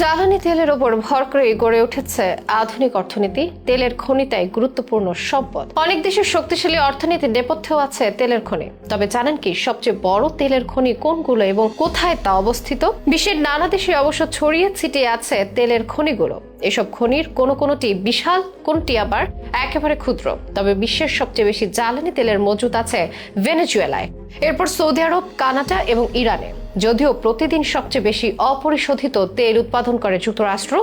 জ্বালানি তেলের ওপর ভর করে গড়ে উঠেছে আধুনিক অর্থনীতি। তেলের খনি তাই গুরুত্বপূর্ণ সম্পদ। অনেক দেশের শক্তিশালী অর্থনীতির নেপথ্যেও আছে তেলের খনি। তবে জানেন কি, সবচেয়ে বড় তেলের খনি কোনগুলো এবং কোথায় তা অবস্থিত? বিশ্বের নানা দেশে অবশ্য ছড়িয়ে ছিটিয়ে আছে তেলের খনিগুলো। এসব খনির কোনো কোনোটি বিশাল, কোনটি আবার একেবারে ক্ষুদ্র। তবে বিশ্বের সবচেয়ে বেশি জ্বালানি তেলের মজুত আছে ভেনেজুয়েলায়। এরপর সৌদি আরব, কানাডা এবং ইরানে। যদিও প্রতিদিন সবচেয়ে বেশি অপরিশোধিত তেল উৎপাদন করে যুক্তরাষ্ট্র,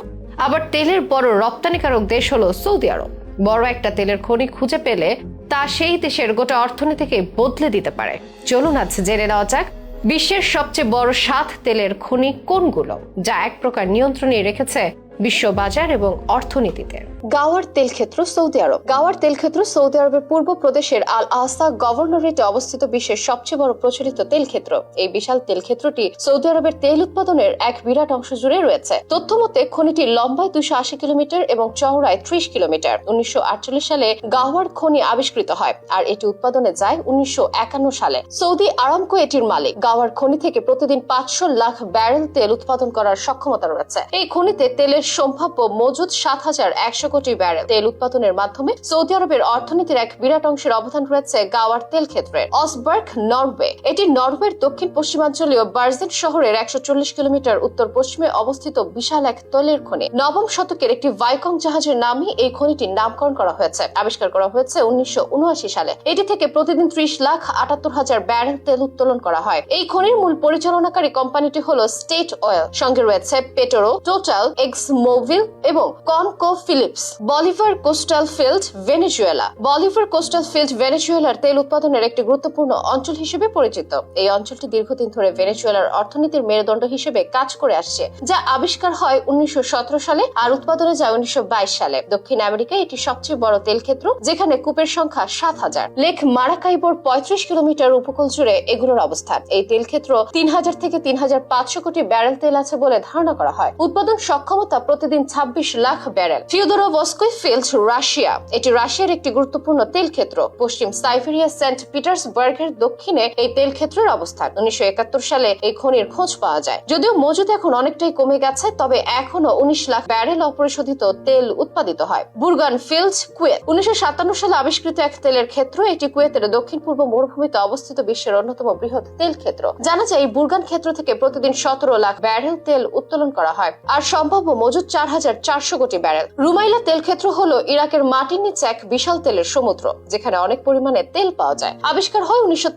আবার তেলের বড় রপ্তানিকারক দেশ হলো সৌদি আরব। বড় একটা তেলের খনি খুঁজে পেলে তা সেই দেশের গোটা অর্থনীতিকে বদলে দিতে পারে। চলুন আজ জেনে নেওয়া যাক বিশ্বের সবচেয়ে বড় সাত তেলের খনি কোনগুলো, যা এক প্রকার নিয়ন্ত্রণে রেখেছে বিশ্ব বাজার এবং অর্থনীতিতে। গাওয়ার তেল ক্ষেত্র সৌদি আরব। গাওয়ার তেল ক্ষেত্র সৌদি আরবের পূর্ব প্রদেশের আল আহসা গভর্নরেটে অবস্থিত বিশ্বের সবচেয়ে বড় প্রচলিত তেল ক্ষেত্র এই বিশাল তেল ক্ষেত্রটি সৌদি আরবের তেল উৎপাদনের এক বিরাট অংশ জুড়ে রয়েছে। তথ্য মতে খনিটি লম্বায় দুশো আশি কিলোমিটার এবং চওড়ায় ত্রিশ কিলোমিটার। উনিশশো আটচল্লিশ সালে গাওয়ার খনি আবিষ্কৃত হয় আর এটি উৎপাদনে যায় উনিশশো একান্ন সালে। সৌদি আরামকো এটির মালিক। গাওয়ার খনি থেকে প্রতিদিন পাঁচশো লাখ ব্যারেল তেল উৎপাদন করার সক্ষমতা রয়েছে। এই খনিতে তেলের সম্ভাব্য মজুদ সাত হাজার একশো কোটি ব্যারেল তেল উৎপাদনের মাধ্যমে সৌদি আরবের অর্থনীতির এক বিরাট অংশের অবদান রয়েছে গাওয়ার তেল ক্ষেত্রে। Oseberg Norway. এটি নরওয়ের দক্ষিণ পশ্চিমাঞ্চলীয় বার্জেন শহরের একশো চল্লিশ কিলোমিটার উত্তর পশ্চিমে অবস্থিত বিশাল এক তৈলের খনি। নবম শতকের একটি ভাইকং জাহাজের নামে এই খনিটির নামকরণ করা হয়েছে। আবিষ্কার করা হয়েছে উনিশশো উনআশি সালে। এটি থেকে প্রতিদিন ত্রিশ লাখ আটাত্তর হাজার ব্যারেল তেল উত্তোলন করা হয়। এই খনির মূল পরিচালনাকারী কোম্পানিটি হল স্টেট অয়েল সঙ্গে রয়েছে পেটোরো টোটাল এক্স মোভিল এবং Conoco Phillips Bolivar coastal field Venezuela Bolivar coastal field ভেনেজুয়েলার তেল উৎপাদনের একটি গুরুত্বপূর্ণ অঞ্চল হিসেবে পরিচিত। এই অঞ্চলটি দীর্ঘদিন ধরে ভেনেজুয়েলার অর্থনীতির মেরুদণ্ড হিসেবে কাজ করে আসছে, যা আবিষ্কার হয় উনিশশো সালে আর উৎপাদনে যায় উনিশশো সালে। দক্ষিণ আমেরিকায় এটি সবচেয়ে বড় তেল ক্ষেত্র, যেখানে কূপের সংখ্যা সাত হাজার। লেক মারাকাইবোর পঁয়ত্রিশ কিলোমিটার উপকূল জুড়ে এগুলোর অবস্থান। এই তেল ক্ষেত্র তিন হাজার থেকে তিন হাজার পাঁচশো কোটি ব্যারেল তেল আছে বলে ধারণা করা হয়। উৎপাদন সক্ষমতা প্রতিদিন ছাব্বিশ lakh barrel. Fyodorovskoye field Russia. এটি রাশিয়ার একটি গুরুত্বপূর্ণ তেল ক্ষেত্র পশ্চিম সাইবেরিয়া সেন্ট পিটার্সবার্গের দক্ষিণে এই তেল ক্ষেত্রের অবস্থান। উনিশশো সালে এই খনির খোঁজ পাওয়া যায়। যদিও মজুদ এখন অনেকটাই কমে গেছে, তবে এখনও উনিশ লাখ ব্যারেল অপরিশোধিত তেল উৎপাদিত হয়। Burgan field Kuwait. উনিশশো সালে আবিষ্কৃত এক তেলের ক্ষেত্র, এটি কুয়েতের দক্ষিণ পূর্ব মরুভূমিতে অবস্থিত বিশ্বের অন্যতম বৃহৎ তেল ক্ষেত্র জানা যায়, এই বুরগান ক্ষেত্র থেকে প্রতিদিন সতেরো লাখ ব্যারেল তেল উত্তোলন করা হয়। আর সম্ভাব্য মজুদ চার হাজার চারশো কোটি ব্যারেল। রুমাইলা তেল ক্ষেত্র হলো ইরাকের মাটির নিচে এক বিশাল তেলের সমুদ্র, যেখানে অনেক পরিমাণে তেল পাওয়া যায়। আবিষ্কার হয় উনিশশো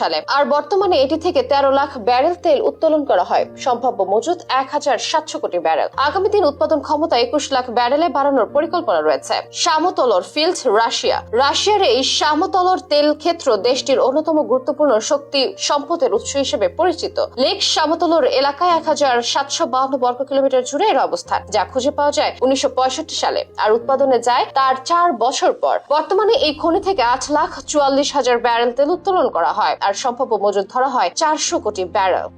সালে, আর বর্তমানে এটি থেকে তেরো লাখ ব্যারেল তেল উত্তোলন করা হয়। সম্ভাব্য মজুদ এক হাজার সাতশো কোটি ব্যারেল। আগামী দিন উৎপাদন ক্ষমতা একুশ লাখ ব্যারেলে বাড়ানোর পরিকল্পনা রয়েছে। Samotlor field Russia. রাশিয়ার এই সামতলর তেল ক্ষেত্র দেশটির অন্যতম গুরুত্বপূর্ণ শক্তি, সম্পদের উৎস হিসেবে পরিচিত। লেক সামতলর এলাকায় এক হাজার সাতশো বর্গ কিলোমিটার জুড়ে এর অবস্থান। যা খুঁজে পাওয়া যায় উনিশশো পঁয়ষট্টি সালে। আর উৎপাদনে যায় তার চার বছর পর। বর্তমানে এই খনি থেকে আট লাখ চুয়াল্লিশ হাজার ব্যারেল তেল উত্তোলন করা হয়। আর সম্ভাব্য মজুদ ধরা হয় চারশো কোটি ব্যারেল।